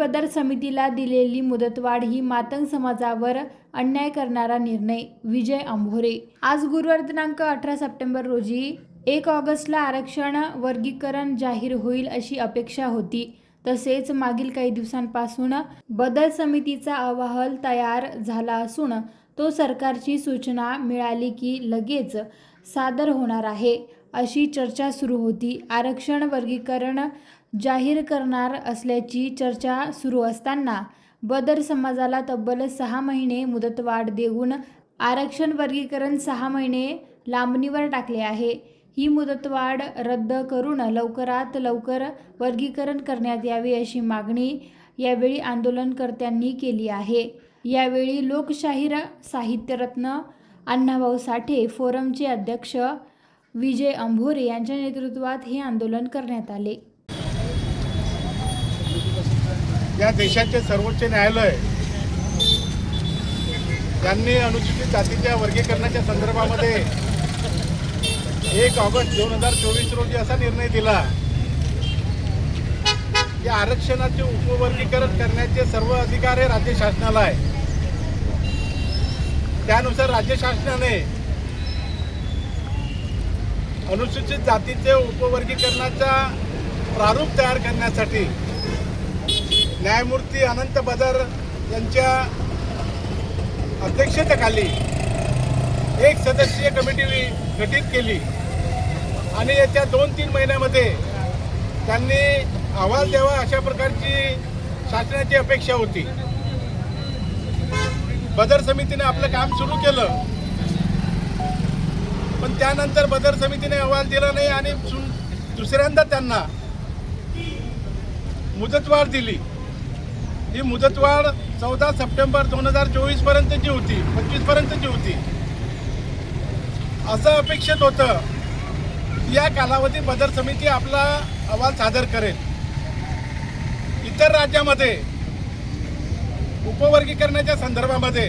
बदर समितीला दिलेली मुदतवाढ ही मातंग समाजावर अन्याय करणारा निर्णय. विजय आंभोरे. आज गुरुवार दिनांक अठरा सप्टेंबर रोजी एक ऑगस्टला आरक्षण वर्गीकरण जाहीर होईल अशी अपेक्षा होती. तसेच मागील काही दिवसांपासून बदल समितीचा अहवाल तयार झाला असून तो सरकारची सूचना मिळाली की लगेच सादर होणार आहे अशी चर्चा सुरू होती. आरक्षण वर्गीकरण जाहीर करणार असल्याची चर्चा सुरू असताना बदर समाजाला तब्बल सहा महिने मुदतवाढ देऊन आरक्षण वर्गीकरण सहा महिने लांबणीवर टाकले आहे. ही मुदतवाढ रद्द करून लवकरात लवकर वर्गीकरण करण्यात यावे अशी मागणी यावेळी आंदोलनकर्त्यांनी केली आहे. यावेळी लोकशाहीर साहित्यरत्न अण्णाभाऊ साठे फोरमचे अध्यक्ष विजय अंभोरे यांच्या नेतृत्वात हे आंदोलन करण्यात आले. या देशाचे सर्वोच्च न्यायालय यांनी अनुसूचित जातीच्या वर्गीकरणाच्या संदर्भामध्ये एक ऑगस्ट दोन हजार चोवीस रोजी असा निर्णय दिला की आरक्षणाचे उपवर्गीकरण करण्याचे सर्व अधिकार हे राज्य शासनाला आहे. त्यानुसार राज्य शासनाने अनुसूचित जातीचे उपवर्गीकरणाचा प्रारूप तयार करण्यासाठी न्यायमूर्ती अनंत बदर यांच्या अध्यक्षतेखाली एक सदस्यीय कमिटी गठीत केली. आणि येत्या दोन तीन महिन्यामध्ये त्यांनी अहवाल द्यावा अशा प्रकारची शासनाची अपेक्षा होती. बदर समितीने आपलं काम सुरू केलं. पण त्यानंतर बदर समितीने अहवाल दिला नाही आणि सु- दुसऱ्यांदा त्यांना मुदतवाढ दिली. ही मुदतवाढ चौदा सप्टेंबर दोन हजार चोवीस पर्यंतची होती पंचवीस पर्यंतची होती. असं अपेक्षित होतं या कालावधी बदर समिती आपला अहवाल सादर करेल. इतर राज्यामध्ये उपवर्गीकरणाच्या संदर्भामध्ये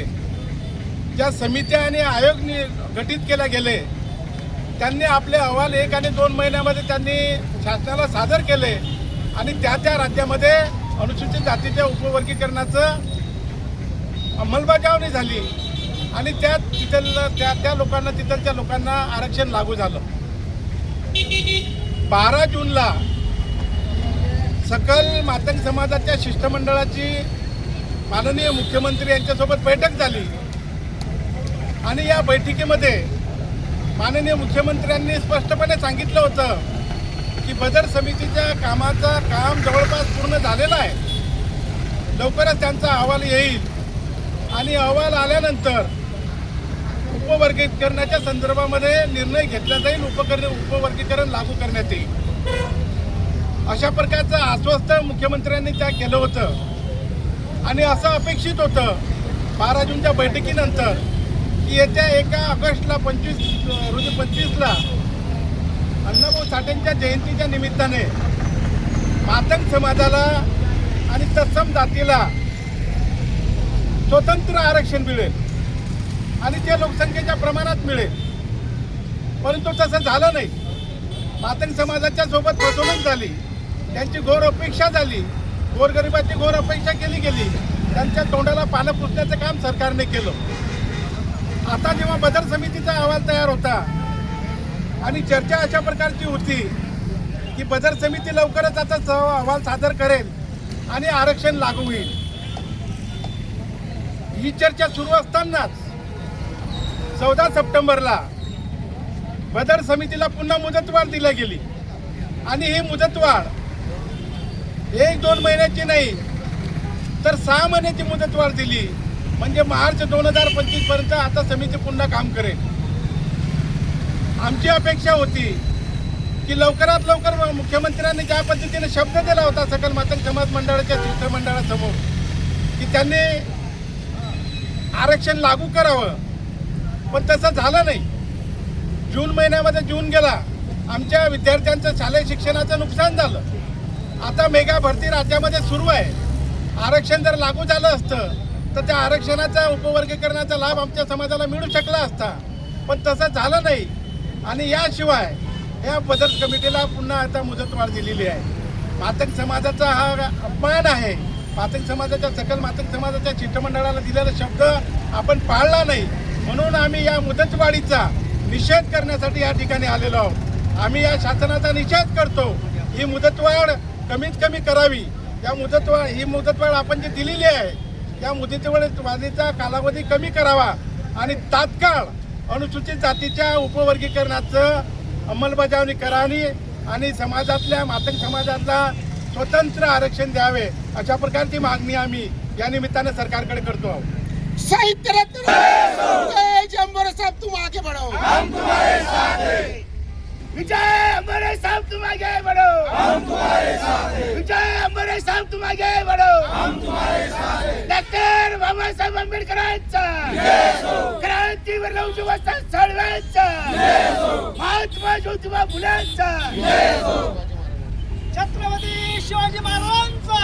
ज्या समित्या आणि आयोग गठीत केले गेले त्यांनी आपले अहवाल एक आणि दोन महिन्यामध्ये त्यांनी शासनाला सादर केले आणि त्या त्या राज्यामध्ये अनुसूचित जातीच्या उपवर्गीकरणाचं अंमलबजावणी झाली. आणि त्या तिथल्या त्या त्या लोकांना तिथलच्या लोकांना आरक्षण लागू झालं. बारा जूनला सकल मातंग समाजाच्या शिष्टमंडळाची माननीय मुख्यमंत्री यांच्यासोबत बैठक झाली. आणि या बैठकीमध्ये माननीय मुख्यमंत्र्यांनी स्पष्टपणे सांगितलं होतं की बदर समितीच्या कामाचं काम जवळपास पूर्ण झालेलं आहे. लवकरच त्यांचा अहवाल येईल. आणि अहवाल आल्यानंतर उपवर्गीकरणाच्या संदर्भामध्ये निर्णय घेतला जाईल उपकरण उपवर्गीकरण लागू करण्यात येईल. अशा प्रकारचं आश्वस्त मुख्यमंत्र्यांनी त्या केलं होतं. आणि असं अपेक्षित होतं बारा जूनच्या बैठकीनंतर की येत्या एका ऑगस्टला पंचवीस रोजी पंचवीसला अण्णाभाऊ साठेंच्या जयंतीच्या निमित्ताने मातंग समाजाला आणि तत्सम जातीला स्वतंत्र आरक्षण मिळेल आणि ते लोकसंख्येच्या प्रमाणात मिळेल. परंतु तसं झालं नाही. मातंग समाजाच्या सोबत फसवणूक झाली. त्यांची घोर अपेक्षा झाली. गोरगरिबाची घोर अपेक्षा केली गेली. त्यांच्या तोंडाला पानं पुसण्याचं काम सरकारने केलं. आता जेव्हा बदर समितीचा अहवाल तयार होता आणि चर्चा अशा प्रकारची होती की बदर समिती लवकरच आता स- अहवाल सादर करेल आणि आरक्षण लागू होईल. ही चर्चा सुरू असतानाच चौदा सप्टेंबरला बदर समितीला पुन्हा मुदतवाढ दिली गेली. आणि ही मुदतवाढ एक दोन महिन्याची नाही तर सहा महिन्याची मुदतवाढ दिली. म्हणजे मार्च दोन हजार पंचवीसपर्यंत आता समिती पुन्हा काम करेल. आमची अपेक्षा होती की लवकरात लवकर मुख्यमंत्र्यांनी ज्या पद्धतीने शब्द दिला होता सकल मातंग समाज मंडळाच्या शिष्टमंडळासमोर की त्यांनी आरक्षण लागू करावं. पण तसं झालं नाही. जून महिन्यामध्ये जून गेला. आमच्या विद्यार्थ्यांचं शालेय शिक्षणाचं नुकसान झालं. आता मेगा भरती राज्यामध्ये सुरू आहे. आरक्षण जर लागू झालं असतं तर त्या आरक्षणाचा उपवर्गीकरणाचा लाभ आमच्या समाजाला मिळू शकला असता. पण तसं झालं नाही. आणि याशिवाय या बदल कमिटीला पुन्हा आता मुदतवाढ दिलेली आहे. मातक समाजाचा हा अपमान आहे. मातंग समाजाच्या सकल मातंग समाजाच्या शिष्टमंडळाला दिलेला शब्द आपण पाळला नाही. म्हणून आम्ही या मुदतवाढीचा निषेध करण्यासाठी या ठिकाणी आलेलो आहोत. आम्ही या शासनाचा निषेध करतो. ही मुदतवाढ कमीत कमी करावी. या मुदतवाढ ही मुदतवाढ आपण जी दिलेली आहे या मुदतवाढीचा कालावधी कमी करावा आणि तात्काळ अनुसूचित जातीच्या उपवर्गीकरणाचं अंमलबजावणी करावी आणि समाजातल्या मातंग समाजाला स्वतंत्र आरक्षण द्यावे अशा प्रकारची मागणी आम्ही या निमित्तानं सरकारकडे करतो आहोत. साहित्य रत्न! जय जंबर साहब तुम आगे बढ़ो हम तुम्हारे साथ हैं। विजय! अमरे साहब तुम आगे बढ़ो हम तुम्हारे साथ हैं। विजय अमरे साहब तुम आगे बढ़ो हम तुम्हारे साथ हैं। डॉक्टर बाबासाहेब आंबेडकरांचा क्रांतीवर नवजुवाचा चळवळीचा महात्मा ज्योतिबा फुल्यांचा छत्रपती शिवाजी महाराजांचा।